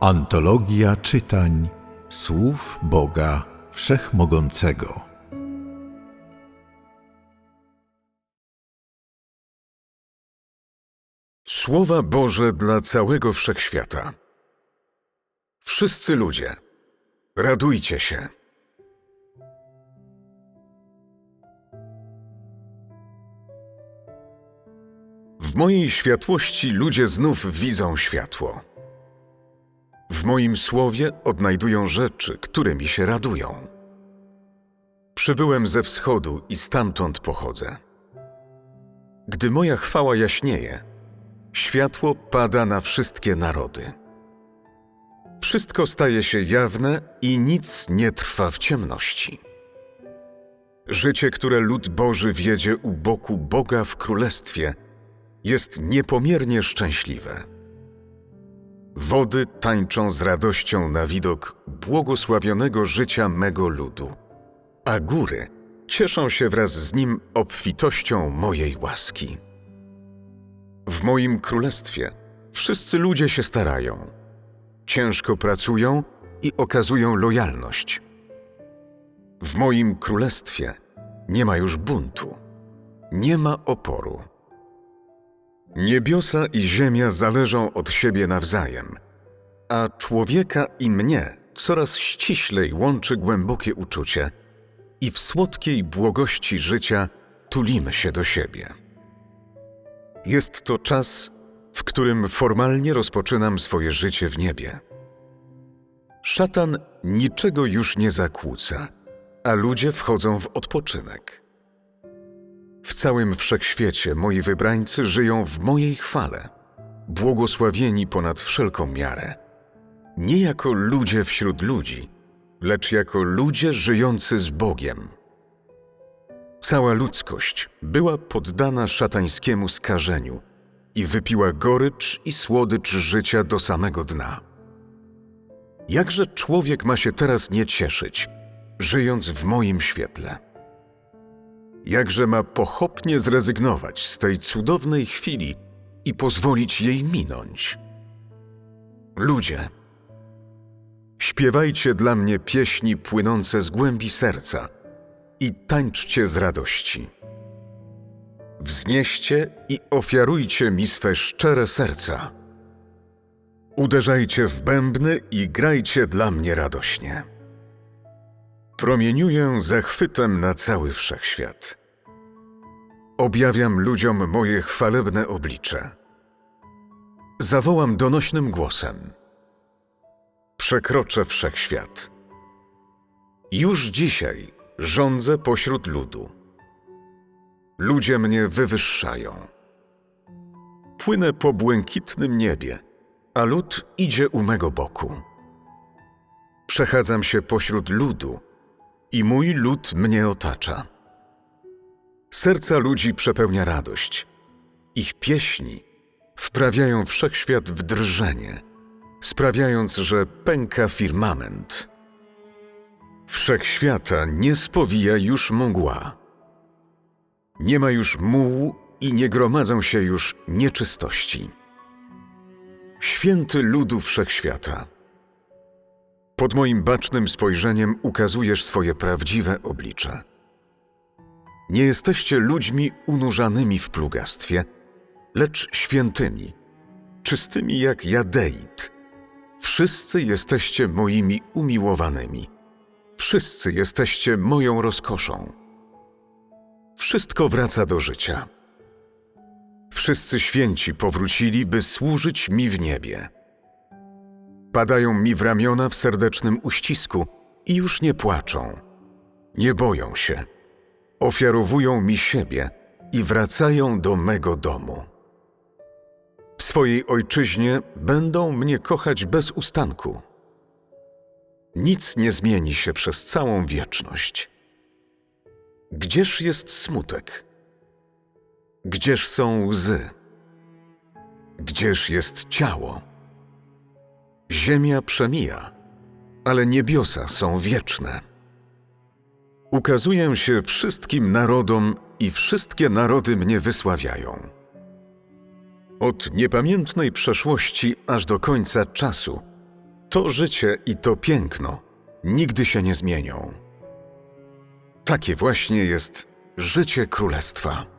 Antologia czytań słów Boga Wszechmogącego. Słowa Boże dla całego wszechświata. Wszyscy ludzie, radujcie się. W mojej światłości ludzie znów widzą światło. Moim słowie odnajdują rzeczy, które mi się radują. Przybyłem ze wschodu i stamtąd pochodzę. Gdy moja chwała jaśnieje, światło pada na wszystkie narody. Wszystko staje się jawne i nic nie trwa w ciemności. Życie, które lud Boży wiedzie u boku Boga w królestwie, jest niepomiernie szczęśliwe. Wody tańczą z radością na widok błogosławionego życia mego ludu, a góry cieszą się wraz z nim obfitością mojej łaski. W moim królestwie wszyscy ludzie się starają, ciężko pracują i okazują lojalność. W moim królestwie nie ma już buntu, nie ma oporu. Niebiosa i ziemia zależą od siebie nawzajem, a człowieka i mnie coraz ściślej łączy głębokie uczucie i w słodkiej błogości życia tulimy się do siebie. Jest to czas, w którym formalnie rozpoczynam swoje życie w niebie. Szatan niczego już nie zakłóca, a ludzie wchodzą w odpoczynek. W całym wszechświecie moi wybrańcy żyją w mojej chwale, błogosławieni ponad wszelką miarę. Nie jako ludzie wśród ludzi, lecz jako ludzie żyjący z Bogiem. Cała ludzkość była poddana szatańskiemu skażeniu i wypiła gorycz i słodycz życia do samego dna. Jakże człowiek ma się teraz nie cieszyć, żyjąc w moim świetle? Jakże ma pochopnie zrezygnować z tej cudownej chwili i pozwolić jej minąć? Ludzie, śpiewajcie dla mnie pieśni płynące z głębi serca i tańczcie z radości. Wznieście i ofiarujcie mi swe szczere serca. Uderzajcie w bębny i grajcie dla mnie radośnie. Promieniuję zachwytem na cały wszechświat. Objawiam ludziom moje chwalebne oblicze. Zawołam donośnym głosem. Przekroczę wszechświat. Już dzisiaj rządzę pośród ludu. Ludzie mnie wywyższają. Płynę po błękitnym niebie, a lud idzie u mego boku. Przechadzam się pośród ludu i mój lud mnie otacza. Serca ludzi przepełnia radość. Ich pieśni wprawiają wszechświat w drżenie, sprawiając, że pęka firmament. Wszechświata nie spowija już mgła. Nie ma już mułu i nie gromadzą się już nieczystości. Święty ludu wszechświata. Pod moim bacznym spojrzeniem ukazujesz swoje prawdziwe oblicze. Nie jesteście ludźmi unurzanymi w plugastwie, lecz świętymi, czystymi jak jadeit. Wszyscy jesteście moimi umiłowanymi. Wszyscy jesteście moją rozkoszą. Wszystko wraca do życia. Wszyscy święci powrócili, by służyć mi w niebie. Padają mi w ramiona w serdecznym uścisku i już nie płaczą. Nie boją się. Ofiarowują mi siebie i wracają do mego domu. W swojej ojczyźnie będą mnie kochać bez ustanku. Nic nie zmieni się przez całą wieczność. Gdzież jest smutek? Gdzież są łzy? Gdzież jest ciało? Ziemia przemija, ale niebiosa są wieczne. Ukazuję się wszystkim narodom i wszystkie narody mnie wysławiają. Od niepamiętnej przeszłości aż do końca czasu To życie i to piękno nigdy się nie zmienią. Takie właśnie jest życie królestwa.